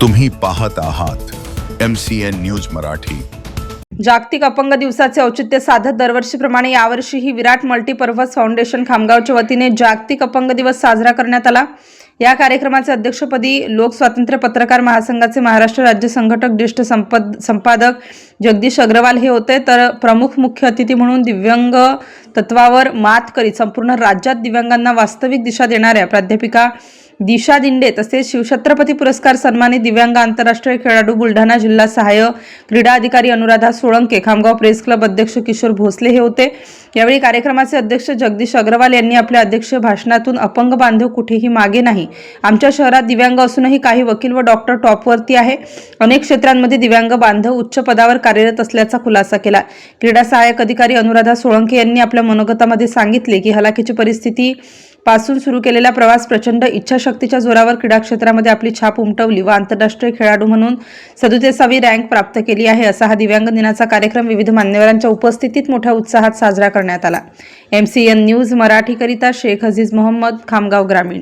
तुम्ही पाहत आहात M C N news Marathi. जागतिक अपंग दिवसाचे औचित्य साधत दरवर्षीप्रमाणे यावर्षीही विराट मल्टीपर्पज फाउंडेशन खामगावच्या वतीने जागतिक अपंग दिवस साजरा करण्यात आला. या कार्यक्रमाचे अध्यक्षपदी लोकस्वातंत्र्य पत्रकार महासंघाचे महाराष्ट्र राज्य संघटक ज्येष्ठ संपद संपादक जगदीश अग्रवाल हे होते. तर प्रमुख मुख्य अतिथी म्हणून दिव्यांग तत्वावर मात करीत संपूर्ण राज्यात दिव्यांगांना वास्तविक दिशा देणाऱ्या प्राध्यापिका दिशा दिंडे तसेच शिवछत्रपती पुरस्कार सन्मानित दिव्यांग आंतरराष्ट्रीय खेळाडू बुलढाणा जिल्हा सहाय्य क्रीडा अधिकारी अनुराधा सोळंके खामगाव प्रेस क्लब अध्यक्ष किशोर भोसले हे होते. यावेळी कार्यक्रमाचे अध्यक्ष जगदीश अग्रवाल यांनी आपल्या अध्यक्ष भाषणातून अपंग बांधव कुठेही मागे नाही. आमच्या शहरात दिव्यांग असूनही काही वकील व डॉक्टर टॉपवरती आहे. अनेक क्षेत्रांमध्ये दिव्यांग बांधव उच्च पदावर कार्यरत असल्याचा खुलासा केला. क्रीडा सहाय्यक अधिकारी अनुराधा सोळंके यांनी आपल्या मनोगतामध्ये सांगितले की हलाखीची परिस्थिती पासून सुरू केलेला प्रवास प्रचंड इच्छाशक्तीच्या जोरावर क्रीडा क्षेत्रामध्ये आपली छाप उमटवली व आंतरराष्ट्रीय खेळाडू म्हणून सदुतेसावी रँक प्राप्त केली आहे असा हा दिव्यांग दिनाचा कार्यक्रम विविध मान्यवरांच्या उपस्थितीत मोठ्या उत्साहात साजरा करण्यात आला. एम सी एन न्यूज मराठीकरिता शेख अझीज मोहम्मद खामगाव ग्रामीण.